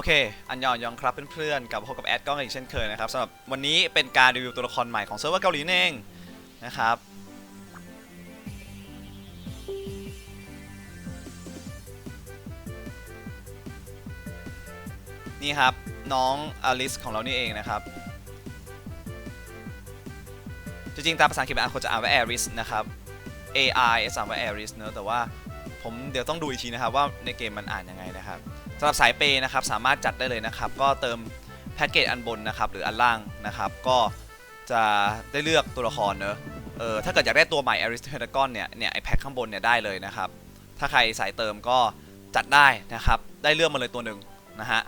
โอเค อันยองยองครับเพื่อนๆกับพบกับแอดกล้องอีกเช่นเคยนะครับสำหรับวันนี้เป็นการรีวิวตัวละครใหม่ของเซิร์ฟเวอร์เกาหลีนเองนะครับ นี่ครับน้องอลิสของเรานี่เองนะครับ จริงๆ ตามภาษาอังกฤษมันอ่านวรจะอ่านว่า Aris นะครับ A I S อ่านว่า Aris เนอะแต่ว่าผมเดี๋ยวต้องดูอีกทีนะครับว่าในเกมมันอ่านยังไงนะครับ สำหรับสายเปย์นะครับสามารถจัดได้เลยนะครับ ก็เติมแพ็กเกจอันบนนะครับหรืออันล่างนะครับ ก็จะได้เลือกตัวละครเนอะเออถ้าเกิดอยากได้ตัวใหม่ a r i s t o d r a g o n เนี่ยเนี่ยไอแพ็คข้างบนเนี่ยได้เลยนะครับ ถ้าใครสายเติมก็จัดได้นะครับ ได้เลือกมาเลยตัวหนึ่งนะฮะ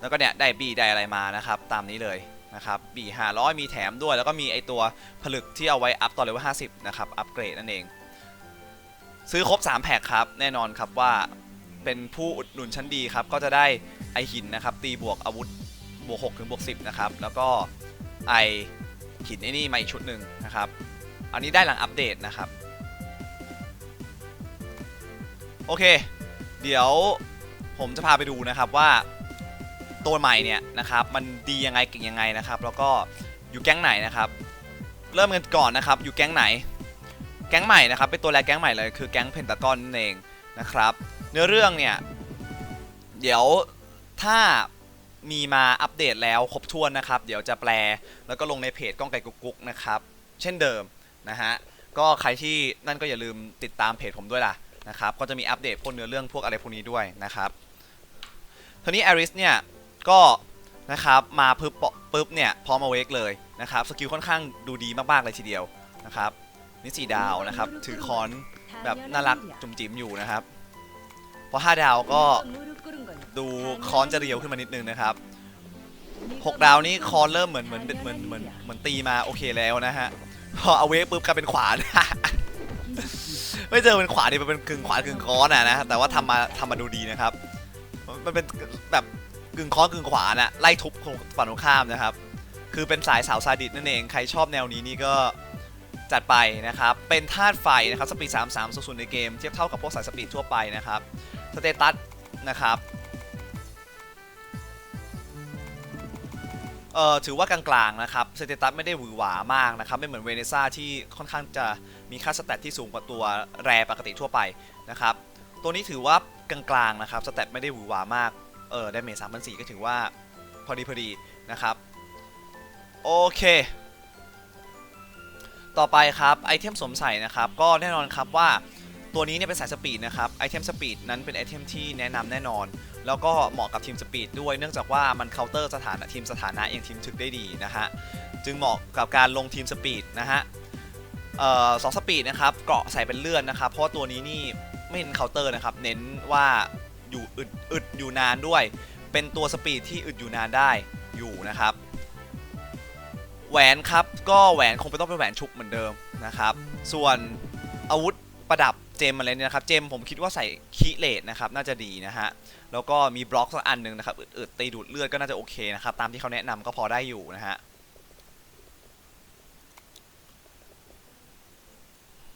แล้วก็เนี่ยได้บีได้อะไรมานะครับ ตามนี้เลยนะครับบีห้าร้อยมีแถมด้วยแล้วก็มีไอตัวผลึกที่เอาไว้อัพต่อเลเวลห้าสิบนะครับอัปเกรดนั่นเอง ซื้อครบ 3 แพ็คครับ แน่นอนครับว่า เป็นผู้อุดหนุนชั้นดีครับ ก็จะได้ไอหินนะครับ ตีบวกอาวุธบวก6ถึงบวก10 นะครับ แล้วก็ไอหินไอ้นี่มาอีกชุดหนึ่งนะครับ อันนี้ได้หลังอัปเดตนะครับ โอเค เดี๋ยวผมจะพาไปดูนะครับว่าตัวใหม่เนี่ยนะครับมันดียังไงเก่งยังไงนะครับ แล้วก็อยู่แก๊งไหนนะครับ เริ่มกันก่อนนะครับ อยู่แก๊งไหน แก๊งใหม่นะครับเป็นตัวแรกแก๊งใหม่เลยคือแก๊งเพนตากอนนั่นเองนะครับ เนื้อเรื่องเนี่ย เดี๋ยวถ้ามีมาอัปเดตแล้วครบถ้วนนะครับ เดี๋ยวจะแปลแล้วก็ลงในเพจก้องไก่กุ๊กนะครับ เช่นเดิมนะฮะก็ใครที่นั่นก็อย่าลืมติดตามเพจผมด้วยล่ะนะครับ ก็จะมีอัปเดตพวกเนื้อเรื่องพวกอะไรพวกนี้ด้วยนะครับทีนี้อริสเนี่ยก็นะครับมาปึ๊บปึ๊บเนี่ยพร้อมมาเวกเลยนะครับสกิลค่อนข้างดูดีมาก ๆ เลยทีเดียวนะครับนี่สี่ดาวนะครับถือคอนแบบน่ารักจุ๋มจิ๋มอยู่นะครับ พอ5ดาวก็ดูค้อนจะเรียวขึ้นมานิดนึงนะครับ6ดาวนี้ค้อนเริ่มเหมือนเหมือนเหมือนเหมือนเหมือนตีมาโอเคแล้วนะฮะพอเอาเวฟปุ๊บกลายเป็นขวานไม่เจอเป็นขวานดิมันเป็นกึ่งขวานกึ่งค้อนอะนะแต่ว่าทำมาทำมาดูดีนะครับ มันเป็นแบบกึ่งค้อนกึ่งขวานอะไล่ทุบฝั่งตรงข้ามนะครับ คือเป็นสายสาวซาดิสนั่นเองใครชอบแนวนี้นี่ก็จัดไปนะครับ เป็นธาตุไฟนะครับสปีด3 3 0 0ในเกมเทียบเท่ากับพวกสายสปีดทั่วไปนะครับ สเตตัสนะครับเอ่อถือว่ากลางๆนะครับสเตตัสไม่ได้หวือหวามากนะครับไม่เหมือนเวเนซ่าที่ค่อนข้างจะมีค่าสเตตที่สูงกว่าตัวแรปกติทั่วไปนะครับตัวนี้ถือว่ากลางๆนะครับสเตตไม่ได้หวือหวามากเออไดเมจสามพันสี่ก็ถือว่าพอดีพอดีนะครับโอเค ต่อไปครับไอเทมสวมใส่นะครับก็แน่นอนครับว่า ตัวนี้เนี่ยเป็นสายสปีดนะครับไอเทมสปีดนั้นเป็นไอเทมที่แนะนำแน่นอน แล้วก็เหมาะกับทีมสปีดด้วยเนื่องจากว่ามันเคาน์เตอร์สถานะทีมสถานะอย่างทีมถึกได้ดีนะฮะจึงเหมาะกับการลงทีมสปีดนะฮะออสองสปีดนะครับเกาะใส่เป็นเลื่อนนะครับ เพราะตัวนี้นี่ไม่เน้นเคาน์เตอร์นะครับ เน้นว่าอยู่อึดอึดอยู่นานด้วย เป็นตัวสปีดที่อึดอยู่นานได้อยู่นะครับ แหวนครับก็แหวนคงเป็นต้องเป็นแหวนชุบเหมือนเดิมนะครับ ส่วนอาวุธประดับ เจมอะไรเนี่ยนะครับเจมผมคิดว่าใส่คีเลตนะครับน่าจะดีนะฮะแล้วก็มีบล็อกสักอันหนึ่งนะครับอึดๆตีดูดเลือดก็น่าจะโอเคนะครับตามที่เขาแนะนำก็พอได้อยู่นะฮะ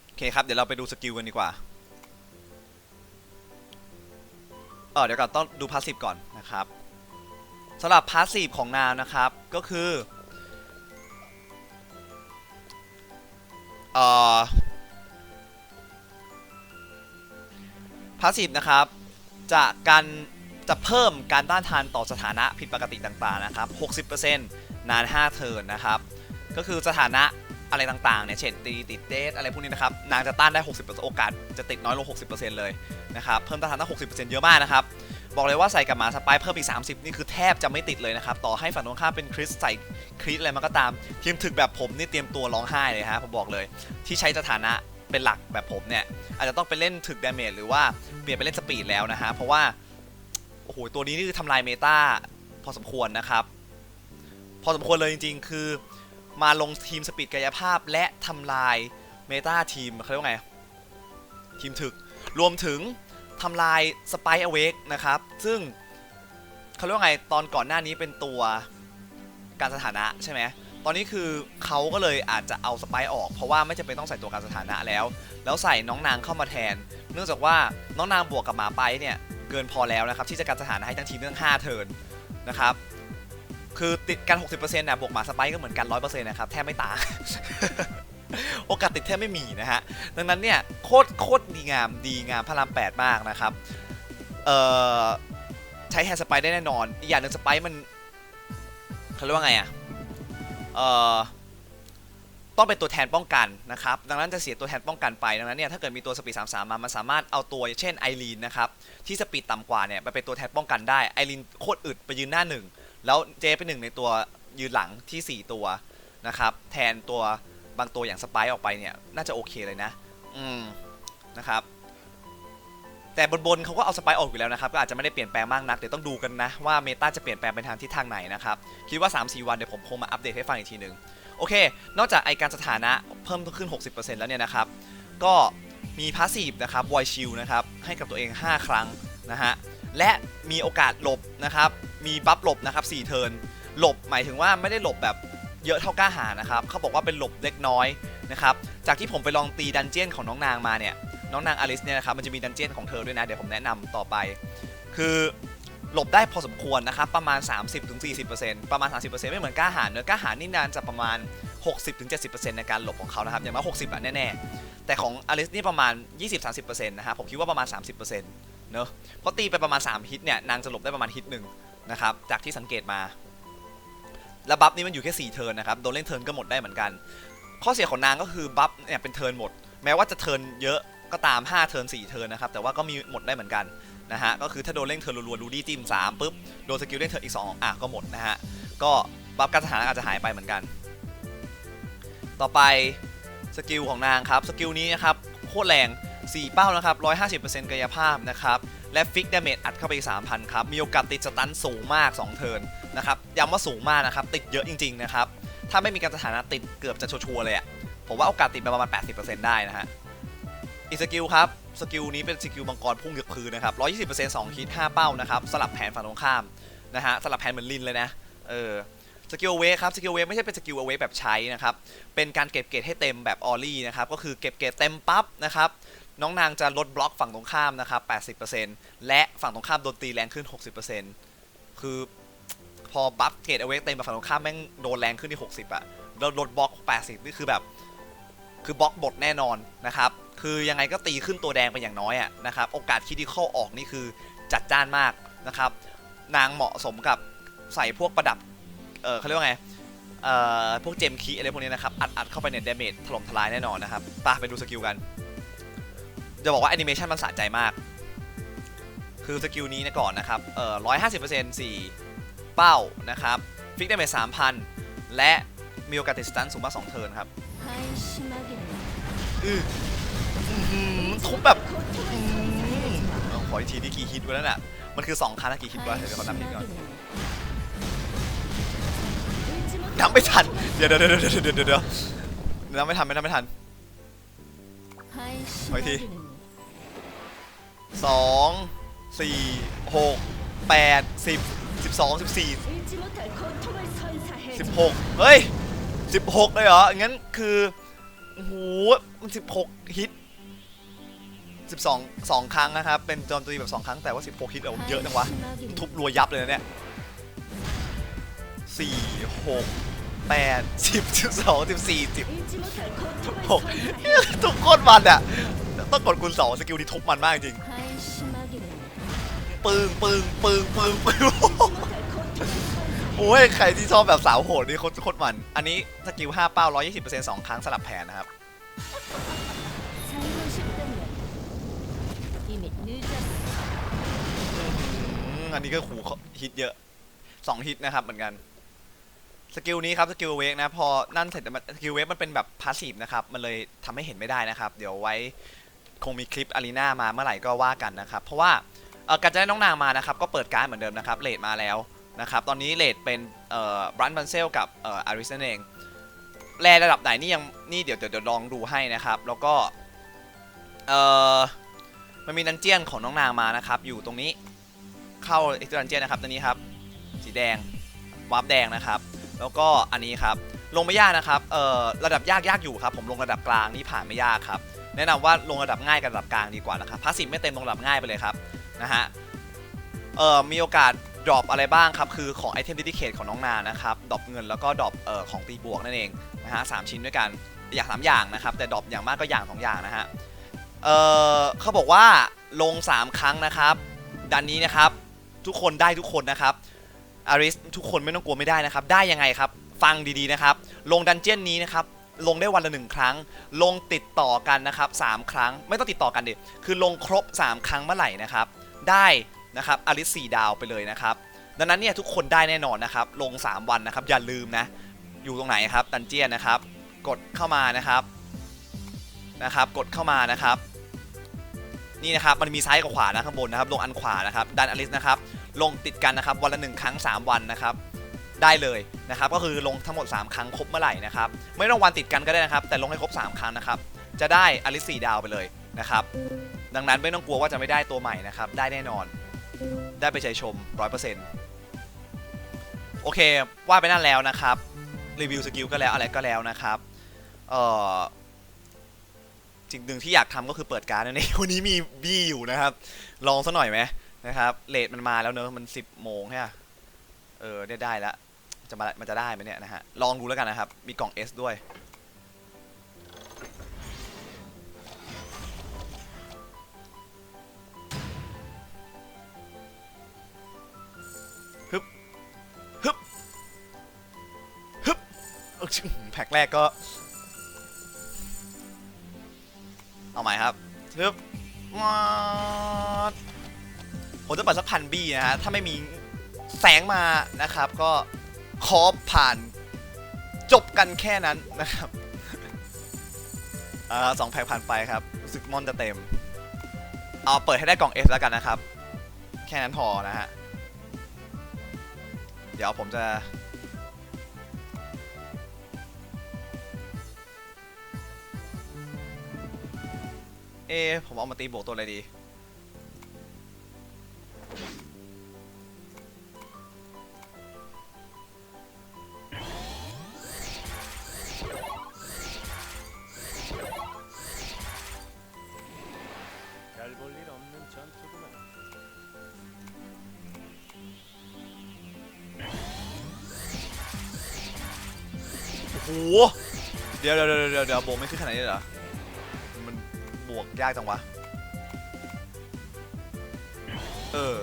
โอเคครับเดี๋ยวเราไปดูสกิลกันดีกว่าเออเดี๋ยวก่อนต้องดูพาสซีฟก่อนนะครับสำหรับพาสซีฟของนาวนะครับก็คือเอ่อ พาสซีฟนะครับจะการจะเพิ่มการต้านทานต่อสถานะผิดปกติต่างๆนะครับ 60%นาน 5 เทิร์นนะครับ ก็คือสถานะอะไรต่างๆ เนี่ยเช่นตีติดเดทอะไรพวกนี้นะครับ นางจะต้านได้ 60%โอกาสจะติดน้อยลง 60%เลยนะครับ เพิ่มต้านทานได้60%เยอะมากนะครับ บอกเลยว่าใส่กับหมาสปร์เพิ่มอีก 30 นี่คือแทบจะไม่ติดเลยนะครับ ต่อให้ฝั่งตรงข้ามเป็นคริสใส่คริสอะไรมาก็ตามทีมถึกแบบผมนี่เตรียมตัวร้องไห้เลยฮะผมบอกเลย ที่ใช้สถานะ เป็นหลักแบบผมเนี่ย อาจจะต้องไปเล่นถึกดาเมจหรือว่าเปลี่ยนไปเล่นสปีดแล้วนะฮะ เพราะว่า โอ้โห ตัวนี้นี่คือทำลายเมตาพอสมควรนะครับ พอสมควรเลยจริง ๆ คือมาลงทีมสปีดกายภาพและทำลายเมตาทีมเขาเรียกว่าไง ทีมถึก รวมถึงทำลายสไปเอเวกนะครับ ซึ่งเขาเรียกว่าไงตอนก่อนหน้านี้เป็นตัวการสถานะใช่ไหม อนนี้คือเขาก็เลยอาจจะเอาสไปออก เพราะว่าไม่จำเป็นต้องใส่ตัวการสถานะแล้ว แล้วใส่น้องนางเข้ามาแทน เนื่องจากว่าน้องนางบวกกับหมาไปเนี่ยเกินพอแล้วนะครับที่จะการสถานะให้ทั้งทีมทั้ง5เทิร์นนะครับคือติดกัน 60%นะบวกหมาสไปค์ก็เหมือนกัน 100%นะครับแทบไม่ต่างโอกาสติดแทบไม่มีนะฮะ ดังนั้นเนี่ยโคตรโคตรดีงามดีงามพระราม8 มากนะครับ เอ่อ ใช้แฮนด์สไปค์ได้แน่นอน อีกอย่างหนึ่งสไปค์มันเขาเรียกว่าไงอะ ต้องเป็นตัวแทนป้องกันนะครับ ดังนั้นจะเสียตัวแทนป้องกันไป ดังนั้นเนี่ยถ้าเกิดมีตัวสปีด33มสามมา มันสามารถเอาตัวเช่นไอรีนนะครับ ที่สปีดต่ำกว่าเนี่ยไปเป็นตัวแทนป้องกันได้ ไอรีนโคตรอึดไปยืนหน้าหนึ่ง แล้วเจเป็นหนึ่งในตัวยืนหลังที่ 4 ตัวนะครับ แทนตัวบางตัวอย่างสไปซ์ออกไปเนี่ย น่าจะโอเคเลยนะ อืมนะครับ แต่บนบนๆเขาก็เอาสไปซ์ออกอยู่แล้วนะครับก็อาจจะไม่ได้เปลี่ยนแปลงมากนักเดี๋ยวต้องดูกันนะว่าเมตาจะเปลี่ยนแปลงไปทางทิศทางไหนนะครับคิดว่า 3-4 วันเดี๋ยวผมคงมาอัปเดตให้ฟังอีกทีหนึ่งโอเค นอกจากไอการสถานะเพิ่มขึ้น 60%แล้วเนี่ยนะครับก็มีพาสซีฟนะครับวอยชิลนะครับให้กับตัวเอง 5 ครั้งนะฮะและมีโอกาสหลบนะครับมีบัฟหลบนะครับ4เทิร์นหลบหมายถึงว่าไม่ได้หลบแบบเยอะเท่ากล้าหานะครับเขาบอกว่าเป็นหลบเล็กน้อยนะครับจากที่ผมไปลองตีดันเจียนของน้องนางมาเนี่ย น้องนางอลิสเนี่ยนะครับมันจะมีดันเจี้ยนของเธอด้วยนะ เดี๋ยวผมแนะนำต่อไป คือหลบได้พอสมควรนะครับประมาณ 30-40%ประมาณ 30%ไม่เหมือนกล้าหาญเนอะกล้าหาญนี่นานจะประมาณ 60-70%ในการหลบของเขานะครับอย่างน้อย60อะแน่ๆแต่ของอลิสนี่ประมาณ 20-30%นะฮะผมคิดว่าประมาณ 30%เนอะเพราะตีไปประมาณ 3 ฮิตเนี่ยนางจะหลบได้ประมาณฮิตหนึ่งนะครับจากที่สังเกตมาแล้วบัฟนี่มันอยู่แค่4เทิร์นนะครับโดนเล่นเทิร์นก็หมดได้เหมือนกัน ข้อเสียของนางก็คือบัฟเนี่ยเป็นเทิร์นหมด แม้ว่าจะเทิร์นเยอะ ก็ตาม 5 เทิร์น4เทิร์นนะครับ แต่ว่าก็มีหมดได้เหมือนกันนะฮะ ก็คือถ้าโดนเล่นเทิร์นรัวๆรูดี้จิ้ม3ปุ๊บ โดนสกิลเล่นเทิร์นอีก 2 อะ ก็หมดนะฮะ ก็บัฟการสถานะอาจจะหายไปเหมือนกัน ต่อไปสกิลของนางครับ สกิลนี้นะครับโคตรแรง 4 เป้านะครับ 150%กายภาพนะครับ และฟิกดาเมจอัดเข้าไปอีก3,000 ครับ มีโอกาสติดสตันสูงมาก 2 เทิร์นนะครับ ย้ำว่าสูงมากนะครับ ติดเยอะจริงๆนะครับ ถ้าไม่มีการสถานะติดเกือบจะชัวร์เลยอะผมว่าโอกาสติดไปประมาณ 80%ได้นะฮะ อีกสกิลครับ สกิลนี้เป็นสกิลมังกรพุ่งเหยือกพื้นนะครับ 120% 2ฮิต5เป้านะครับ สลับแผนฝั่งตรงข้ามนะฮะ สลับแผนเหมือนลินเลยนะ เออ สกิลเวครับ สกิลเวไม่ใช่เป็นสกิลเวแบบใช้นะครับ เป็นการเก็บเกรดให้เต็มแบบออลลี่นะครับ ก็คือเก็บเกรดเต็มปั๊บนะครับ น้องนางจะลดบล็อกฝั่งตรงข้ามนะครับ 80%และฝั่งตรงข้ามโดนตีแรงขึ้น 60%คือพอบัฟเกรดเอาไว้เต็มแบบฝั่งตรงข้ามแม่งโดนแรงขึ้นที่ 60อะแล้วลดบล็อก 80 นี่คือแบบ คือบล็อกบทแน่นอนนะครับ คือยังไงก็ตีขึ้นตัวแดงไปอย่างน้อยอะนะครับโอกาสคิดที่เข้าออกนี่คือจัดจ้านมากนะครับนางเหมาะสมกับใส่พวกประดับเออเขาเรียกว่าไงเอ่อพวกเจมคีอะไรพวกนี้นะครับอัดอัดเข้าไปเนี่ยดเมจถล่มทลายแน่นอนนะครับปไปดูสกิลกันจะบอกว่าแอนิเมชันมันสะใจมาก คือสกิลนี้นะก่อนนะครับเอ่อร้อยห้าสิบเปอร์เซ็นต์สี่เป้านะครับฟิกเดเมจสามพันและมีโอกาสติดสตันสูงมากสองเทิร์นครับอือ ทุบแบบขออีกทีนี่กี่ฮิตวะนั่นน่ะมันคือ 2ครั้งนะกี่ฮิตวะเดี๋ยวขอนับฮิตก่อนนับไม่ทันเดี๋ยวเดี๋ยวเดี๋ยวเดี๋ยวเดี๋ยวเดี๋ยวนับไม่ทันไม่นับไม่ทัน ขออีกทีสองสี่หกแปดสิบสิบสองสิบสี่สิบหกเฮ้ยสิบหกเลยเหรองั้นคือโอ้โหมันสิบหกฮิต 12 2 ครั้งนะครับ เป็นจอมตีแบบ 2 ครั้งแต่ว่า 16คิดเอาเยอะจังวะ ทุบรัวยับเลยนะเนี่ย 4 6 8 10 12 14 16ทุกโคตรมันอะ ต้องกดคูณ2สกิลที่ทุบมันมากจริง ปึ้งปึ้งปึ้งปึ้งปึ้งโอ้ย ใครที่ชอบแบบสาวโหดนี่โคตรมัน อันนี้สกิล 5 เป้า 120%สองครั้งสลับแผนนะครับ อันนี้ก็ขู่ฮิตเยอะ2ฮิตนะครับเหมือนกันสกิลนี้ครับสกิลเวกนะพอนั่นเสร็จสกิลเวกมันเป็นแบบพาสซีฟนะครับมันเลยทำให้เห็นไม่ได้นะครับ เดี๋ยวไว้คงมีคลิปอารีนามาเมื่อไหร่ก็ว่ากันนะครับ เพราะว่าการจะได้น้องนางมานะครับ ก็เปิดการ์ดเหมือนเดิมนะครับเลทมาแล้วนะครับ ตอนนี้เลทเป็นบรันบันเซลกับอาริสันเองแรระดับไหนนี่ยังนี่เดี๋ยวเดี๋ยวลองดูให้นะครับ แล้วก็มันมีดันเจียนของน้องนางมานะครับ อยู่ตรงนี้ เข้าเอ็กซ์ดันเจียนนะครับตัวนี้ครับสีแดงวาร์ปแดงนะครับ แล้วก็อันนี้ครับลงไม่ยากนะครับเอ่อระดับยากยากอยู่ครับผมลงระดับกลางนี่ผ่านไม่ยากครับแนะนำว่าลงระดับง่ายกับระดับกลางดีกว่านะครับพาสซีฟไม่เต็มลงระดับง่ายไปเลยครับนะฮะเอ่อมีโอกาสดรอปอะไรบ้างครับคือของไอเทมดิ d ิเคทของน้องนานะครับดรอปเงินแล้วก็ดรอปเอ่อของตีบวกนั่นเองนะฮะสามชิ้นด้วยกันอยางสามอย่างนะครับแต่ดรอปอย่างมากก็อย่างสองอย่างนะฮะเอ่อเขาบอกว่าลง 3 ครั้งนะครับดันนี้นะครับ ทุกคนได้ทุกคนนะครับอาริสทุกคนไม่ต้องกลัวไม่ได้นะครับ ได้ยังไงครับ ฟังดีๆนะครับ ลงดันเจี้ยนนี้นะครับ ลงได้วันละหนึ่งครั้ง ลงติดต่อกันนะครับสามครั้ง ไม่ต้องติดต่อกันดิคือลงครบ 3 ครั้งเมื่อไหร่นะครับ ได้นะครับอาริส4ดาวไปเลยนะครับ ดังนั้นเนี่ยทุกคนได้แน่นอนนะครับ ลง 3 วันนะครับ อย่าลืมนะ อยู่ตรงไหนครับ ดันเจียนนะครับ กดเข้ามานะครับ นะครับ กดเข้ามานะครับ นี่นะครับมันมีซ้ายกับขวานะข้างบนนะครับลงอันขวานะครับดันอลิสนะครับลงติดกันนะครับวันละหนึ่งครั้ง 3 วันนะครับได้เลยนะครับก็คือลงทั้งหมด 3 ครั้งครบเมื่อไหร่นะครับไม่ต้องวันติดกันก็ได้นะครับ แต่ลงให้ครบ 3 ครั้งนะครับจะได้อลิส4ดาวไปเลยนะครับดังนั้นไม่ต้องกลัวว่าจะไม่ได้ตัวใหม่นะครับได้แน่นอน ได้ไปใจชม 100%โอเคว่าไปนั่นแล้วนะครับรีวิวสกิลก็แล้วอะไรก็แล้วนะครับเอ่อ สิ่งหนึ่งที่อยากทำก็คือเปิดการ์ดนั่นเองวันนี้มีบี้อยู่นะครับ ลองซะหน่อยไหมนะครับเลทมันมาแล้วเนอะมัน10โมงใช่ไหมเออได้ได้แล้วจะมามันจะได้ไหมเนี่ยนะฮะลองดูแล้วกันนะครับ มีกล่อง S ด้วยฮึบฮึบฮึบเออแพ็คแรกก็ เอาใหม่ครับฮึบมาดผมจะเปิดสักพันบี้นะฮะ ถ้าไม่มีแสงมานะครับ ก็ขอผ่านจบกันแค่นั้นนะครับอ่าสองแพ็คผ่านไปครับรู้สึกมอนจะเต็ม เอาเปิดให้ได้กล่อง S แล้วกันนะครับ แค่นั้นพอนะฮะ เดี๋ยวผมจะ เอะผมเอามาตีบวกตัวอะไรดี 별 볼 일 없는 전투구만. โอ้โห เดี๋ยวเดี๋ยวเดี๋ยวเดี๋ยวเดี๋ยวบวกไม่ขึ้นขนาดนี้เลยเหรอ มัน บวกยากจังวะ เออ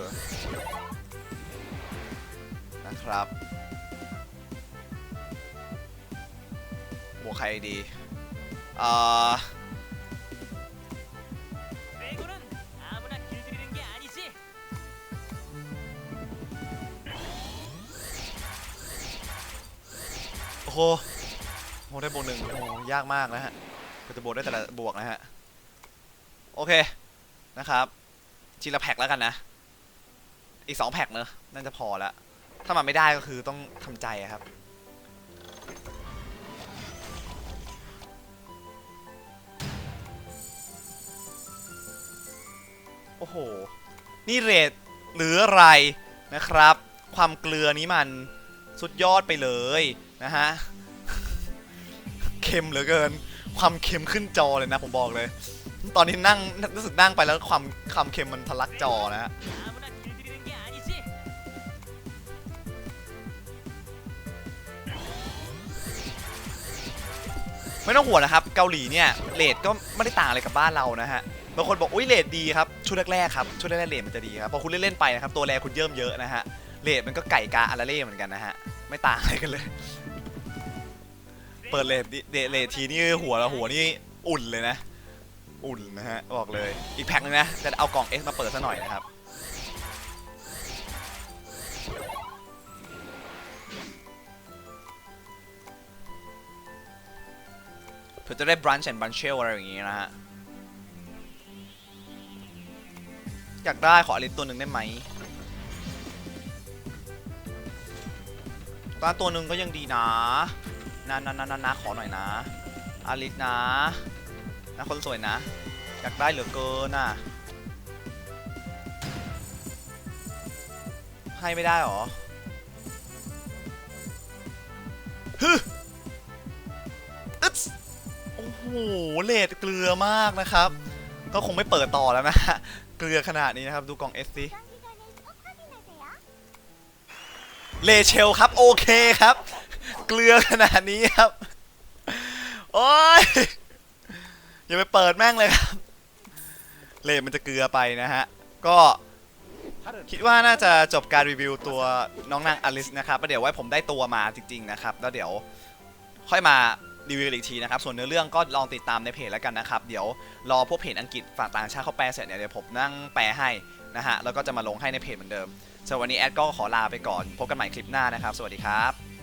นะครับ บวกใครดี อ่าโอ้โหได้บวกหนึ่งโอ้ยากมากนะฮะก็จะบวกได้แต่ละบวกนะฮะ โอเคนะครับทีละแพ็กแล้วกันนะ อีกสองแพ็กเนอะน่าจะพอละถ้ามันไม่ได้ก็คือต้องทำใจครับโอ้โห นี่เรทหรืออะไรนะครับ ความเกลือนี้มันสุดยอดไปเลยนะฮะ เค็มเหลือเกิน ความเค็มขึ้นจอเลยนะผมบอกเลย ตอนนี้นั่งรู้สึกนั่งไปแล้วความความเค็มมันทะลักจอนะฮะไม่ต้องห่วงนะครับ เกาหลีเนี่ยเลทก็ไม่ได้ต่างอะไรกับบ้านเรานะฮะบางคนบอกอุ้ยเลทดีครับชุดแรกๆครับชุดแรกๆเลทมันจะดีครับพอคุณเล่นๆไปนะครับตัวแรคุณเยิ่มเยอะนะฮะเลทมันก็ไก่กาอาราเล่เหมือนกันนะฮะไม่ต่างอะไรกันเลย เปิดเลทเลททีนี่หัวละหัวนี่อุ่นเลยนะ อุ่นนะฮะบอกเลยอีกแพ็คนึงนะจะเอากล่อง S มาเปิดซะหน่อยนะครับเพื่อจะได้บรันช์แอนด์บันเชลอะไรอย่างงี้นะฮะอยากได้ขออลิสตัวหนึ่งได้ไหมตาตัวหนึ่งก็ยังดีนะนะนะนะนะนะขอหน่อยนะอลิสนะ นะคนสวยนะ อยากได้เหลือเกินน่ะ ให้ไม่ได้หรอฮึอึ๊ดโอ้โห เลดเกลือมากนะครับ ก็คงไม่เปิดต่อแล้วนะ เกลือขนาดนี้นะครับ ดูกล่อง S สิเลเชลครับ โอเคครับ เกลือขนาดนี้ครับ โอ้ย อย่าไปเปิดแม่งเลยครับเลมันจะเกลือไปนะฮะ ก็คิดว่าน่าจะจบการรีวิวตัวน้องนางอลิสนะครับเดี๋ยวไว้ผมได้ตัวมาจริงๆนะครับ แล้วเดี๋ยวค่อยมารีวิวอีกทีนะครับ ส่วนเนื้อเรื่องก็ลองติดตามในเพจแล้วกันนะครับ เดี๋ยวรอพวกเพจอังกฤษฝั่งต่างชาติเขาแปลเสร็จเนี่ยเดี๋ยวผมนั่งแปลให้นะฮะ แล้วก็จะมาลงให้ในเพจเหมือนเดิมสำหรับวันนี้แอดก็ขอลาไปก่อน พบกันใหม่คลิปหน้านะครับ สวัสดีครับ